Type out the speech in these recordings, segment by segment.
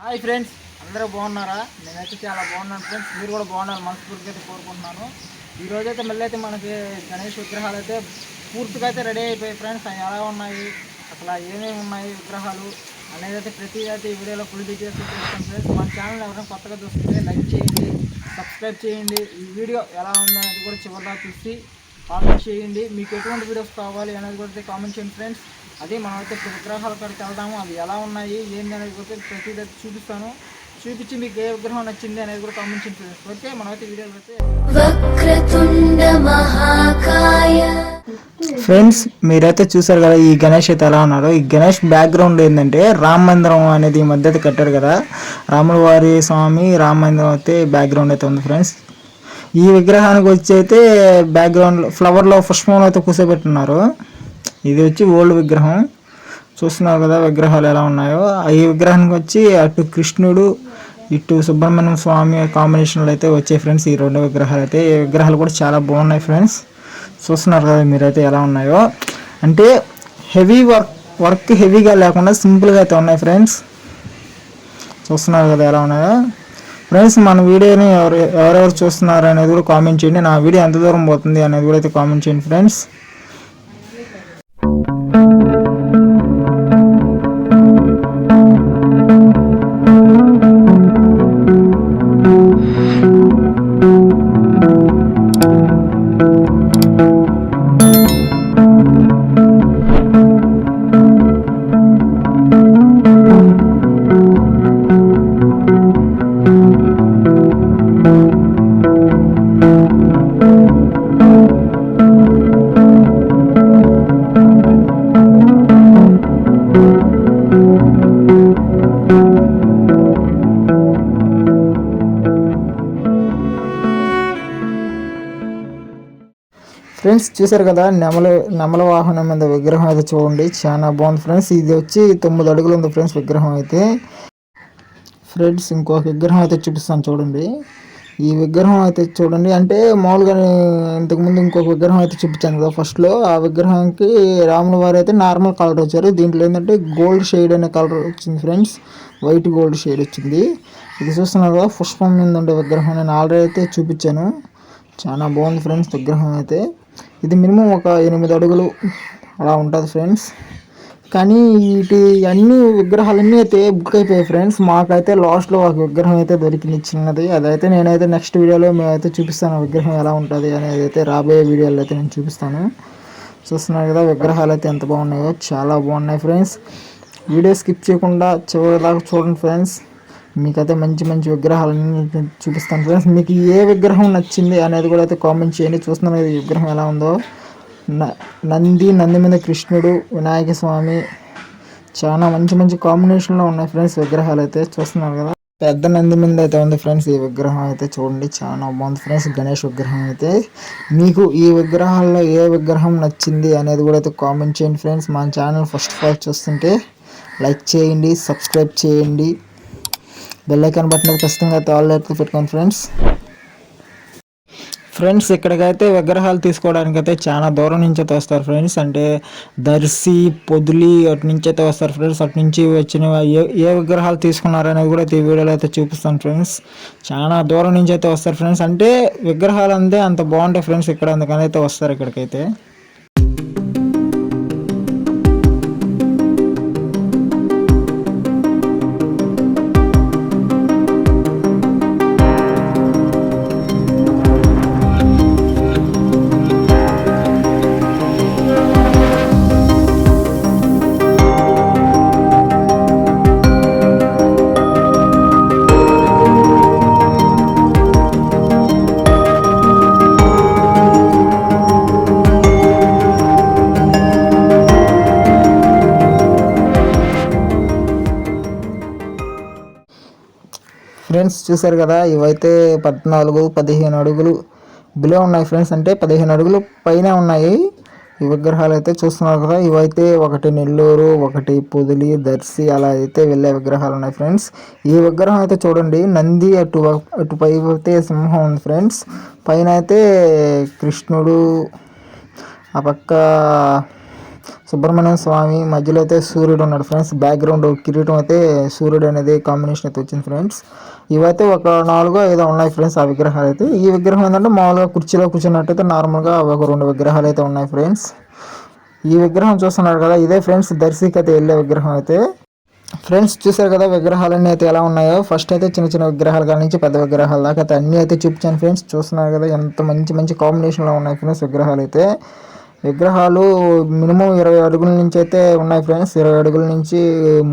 Hi friends అందరూ బాగున్నారా? నేనైతే చాలా బాగున్నాను ఫ్రెండ్స్. మీరు కూడా బాగున్నారు మనస్ఫూర్తిగా అయితే కోరుకుంటున్నాను. ఈరోజు అయితే మళ్ళీ అయితే మనకి గణేష్ విగ్రహాలు అయితే పూర్తిగా అయితే రెడీ అయిపోయాయి ఫ్రెండ్స్. అవి ఎలా ఉన్నాయి? అసలు ఏమేమి ఉన్నాయి విగ్రహాలు అనేది అయితే ప్రతి అయితే ఈ వీడియోలో ఫుల్ డీటెయిల్స్ చూపిస్తాను ఫ్రెండ్స్. మన ఛానల్ ఎవరైనా కొత్తగా చూస్తుంటే లైక్ చేయండి సబ్స్క్రైబ్ చేయండి. ఈ వీడియో ఎలా ఉందనేది కూడా చివరిగా చూసి కామెంట్ చేయండి. మీకు ఎటువంటి వీడియోస్ కావాలి అనేది కూడా కామెంట్ చేయండి ఫ్రెండ్స్. అదే మనం అయితే విగ్రహాల కాడికి వెళ్దాము. అవి ఎలా ఉన్నాయి ఏంది అనేది కూడా ప్రతిదీ చూపిస్తాను. చూపించి మీకు ఏ విగ్రహం నచ్చింది అనేది కూడా కామెంట్ ఓకే మనం అయితే వీడియోలో అయితే వక్రతుండ మహాకాయ. ఫ్రెండ్స్ మీరైతే చూసారు కదా ఈ గణేష్ అయితే ఎలా ఉన్నారో ఈ గణేష్ బ్యాక్గ్రౌండ్ ఏంటంటే రామ మందిరం అనేది ఈ మధ్య అయితే కట్టారు కదా. రాముల వారి స్వామి రామ మందిరం అయితే బ్యాక్గ్రౌండ్ అయితే ఉంది ఫ్రెండ్స్ ఈ విగ్రహానికి వచ్చి అయితే బ్యాక్గ్రౌండ్ ఫ్లవర్లో పుష్పంలో అయితే కూర్చోబెట్టున్నారు. ఇది వచ్చి ఓల్డ్ విగ్రహం. చూస్తున్నారు కదా విగ్రహాలు ఎలా ఉన్నాయో. ఈ విగ్రహానికి వచ్చి అటు కృష్ణుడు ఇటు సుబ్రహ్మణ్యం స్వామి కాంబినేషన్లో అయితే వచ్చాయి ఫ్రెండ్స్ ఈ రెండు విగ్రహాలు అయితే. ఈ విగ్రహాలు కూడా చాలా బాగున్నాయి ఫ్రెండ్స్ చూస్తున్నారు కదా మీరైతే ఎలా ఉన్నాయో. అంటే హెవీ వర్క్ వర్క్ హెవీగా లేకుండా సింపుల్గా అయితే ఉన్నాయి ఫ్రెండ్స్ చూస్తున్నారు కదా ఎలా ఉన్నాయో. ఫ్రెండ్స్ మన వీడియోని ఎవరు ఎవరెవరు చూస్తున్నారు అనేది కూడా కామెంట్ చేయండి. నా వీడియో ఎంత దూరం పోతుంది అనేది కూడా అయితే కామెంట్ చేయండి ఫ్రెండ్స్ ఫ్రెండ్స్ చూసారు కదా నెమల నెమల వాహనం మీద విగ్రహం అయితే చూడండి. చాలా బాగుంది ఫ్రెండ్స్. ఇది వచ్చి తొమ్మిది అడుగులు ఉంది ఫ్రెండ్స్ విగ్రహం అయితే. ఫ్రెండ్స్ ఇంకొక విగ్రహం అయితే చూపిస్తాను చూడండి. ఈ విగ్రహం అయితే చూడండి. అంటే మామూలుగా ఇంతకుముందు ఇంకొక విగ్రహం అయితే చూపించాను కదా ఫస్ట్లో ఆ విగ్రహానికి రాముల వారు అయితే నార్మల్ కలర్ వచ్చారు. దీంట్లో ఏంటంటే గోల్డ్ షేడ్ అనే కలర్ వచ్చింది ఫ్రెండ్స్. వైట్ గోల్డ్ షేడ్ వచ్చింది. ఇది చూస్తున్నారు కదా పుష్పం మీద ఉండే విగ్రహం నేను ఆల్రెడీ అయితే చూపించాను. చాలా బాగుంది ఫ్రెండ్స్ విగ్రహం అయితే. ఇది మినిమం ఒక ఎనిమిది అడుగులు అలా ఉంటుంది ఫ్రెండ్స్. కానీ వీటి అన్ని విగ్రహాలన్నీ అయితే బుక్ అయిపోయాయి ఫ్రెండ్స్. మాకైతే లాస్ట్లో ఒక విగ్రహం అయితే దొరికింది చిన్నది. అదైతే నేనైతే నెక్స్ట్ వీడియోలో మేమైతే చూపిస్తాను ఆ విగ్రహం ఎలా ఉంటుంది అనేది అయితే రాబోయే వీడియోలో అయితే నేను చూపిస్తాను. చూస్తున్నారు కదా విగ్రహాలు అయితే ఎంత బాగున్నాయో. చాలా బాగున్నాయి ఫ్రెండ్స్. వీడియో స్కిప్ చేయకుండా చివరి దాకా చూడండి ఫ్రెండ్స్. మీకైతే మంచి మంచి విగ్రహాలన్నీ చూపిస్తాను ఫ్రెండ్స్. మీకు ఏ విగ్రహం నచ్చింది అనేది కూడా అయితే కామెంట్ చేయండి. చూస్తున్నాను కదా ఈ విగ్రహం ఎలా ఉందో. న- నంది నంది మీద కృష్ణుడు వినాయక స్వామి. చాలా మంచి మంచి కాంబినేషన్లో ఉన్నాయి ఫ్రెండ్స్ విగ్రహాలు అయితే. చూస్తున్నారు కదా. పెద్ద నంది మీద అయితే ఉంది ఫ్రెండ్స్ ఈ విగ్రహం అయితే చూడండి. చాలా బాగుంది ఫ్రెండ్స్. గణేష్ విగ్రహం అయితే. మీకు ఈ విగ్రహాల్లో ఏ విగ్రహం నచ్చింది అనేది కూడా అయితే కామెంట్ చేయండి ఫ్రెండ్స్. మా ఛానల్ ఫస్ట్ ఆఫ్ ఆల్ చూస్తుంటే లైక్ చేయండి సబ్స్క్రైబ్ చేయండి. బెల్ ఐకాన్ బటన్ అయితే ఖచ్చితంగా అయితే ఆల్ అయితే పెట్టుకోండి ఫ్రెండ్స్ ఫ్రెండ్స్ ఇక్కడికైతే విగ్రహాలు తీసుకోవడానికి అయితే చాలా దూరం నుంచి అయితే వస్తారు ఫ్రెండ్స్ అంటే దర్శి పొదిలి అటు నుంచి అయితే వస్తారు ఫ్రెండ్స్ అటు నుంచి వచ్చిన ఏ ఏ విగ్రహాలు తీసుకున్నారనేది కూడా ఈ వీడియోలో అయితే చూపిస్తాను ఫ్రెండ్స్ చాలా దూరం నుంచి అయితే వస్తారు ఫ్రెండ్స్ అంటే విగ్రహాలు అంతే అంత బాగుంటాయి ఫ్రెండ్స్ ఇక్కడ. అందుకని అయితే వస్తారు ఇక్కడికైతే. ఫ్రెండ్స్ చూసారు కదా ఇవైతే పద్నాలుగు పదిహేను అడుగులు బిలో ఉన్నాయి ఫ్రెండ్స్. అంటే పదిహేను అడుగులు పైన ఉన్నాయి. ఈ విగ్రహాలు అయితే చూస్తున్నారు కదా ఇవైతే ఒకటి నెల్లూరు ఒకటి పొదిలి దర్శి అలా అయితే వెళ్ళే విగ్రహాలు ఉన్నాయి ఫ్రెండ్స్. ఈ విగ్రహం అయితే చూడండి నంది అటు అటు పై అయితే సింహం ఉంది ఫ్రెండ్స్. పైన అయితే కృష్ణుడు ఆ పక్క సుబ్రహ్మణ్యం స్వామి మధ్యలో అయితే సూర్యుడు ఉన్నాడు ఫ్రెండ్స్. బ్యాక్గ్రౌండ్ కిరీటం అయితే సూర్యుడు అనేది కాంబినేషన్ అయితే వచ్చింది ఫ్రెండ్స్. ఇవైతే ఒక నాలుగో ఐదో ఉన్నాయి ఫ్రెండ్స్ ఆ విగ్రహాలు అయితే. ఈ విగ్రహం ఏంటంటే మామూలుగా కుర్చీలో కూర్చున్నట్టయితే నార్మల్గా ఒక రెండు విగ్రహాలు అయితే ఉన్నాయి ఫ్రెండ్స్. ఈ విగ్రహం చూస్తున్నారు కదా ఇదే ఫ్రెండ్స్ దర్శికి అయితే వెళ్ళే విగ్రహం అయితే. ఫ్రెండ్స్ చూసారు కదా విగ్రహాలన్నీ అయితే ఎలా ఉన్నాయో? ఫస్ట్ అయితే చిన్న చిన్న విగ్రహాల కాడ నుంచి పెద్ద విగ్రహాల దాకా అయితే అన్నీ అయితే చూపించాను ఫ్రెండ్స్. చూస్తున్నారు కదా ఎంత మంచి మంచి కాంబినేషన్లో ఉన్నాయి ఫ్రెండ్స్ విగ్రహాలు అయితే. విగ్రహాలు మినిమం ఇరవై అడుగుల నుంచి అయితే ఉన్నాయి ఫ్రెండ్స్. ఇరవై అడుగుల నుంచి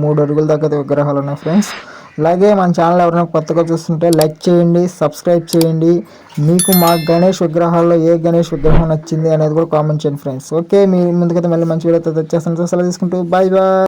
మూడు అడుగుల దాకా విగ్రహాలు ఉన్నాయి ఫ్రెండ్స్. అలాగే మన ఛానల్ ఎవరైనా కొత్తగా చూస్తుంటే లైక్ చేయండి సబ్స్క్రైబ్ చేయండి. మీకు మా గణేష్ విగ్రహాల్లో ఏ గణేష్ విగ్రహం నచ్చింది అనేది కూడా కామెంట్ చేయండి ఫ్రెండ్స్. ఓకే మీ ముందుకైతే మళ్ళీ మంచి వీడియో వచ్చేస్తాను. సెలవు తీసుకుంటూ బాయ్ బాయ్.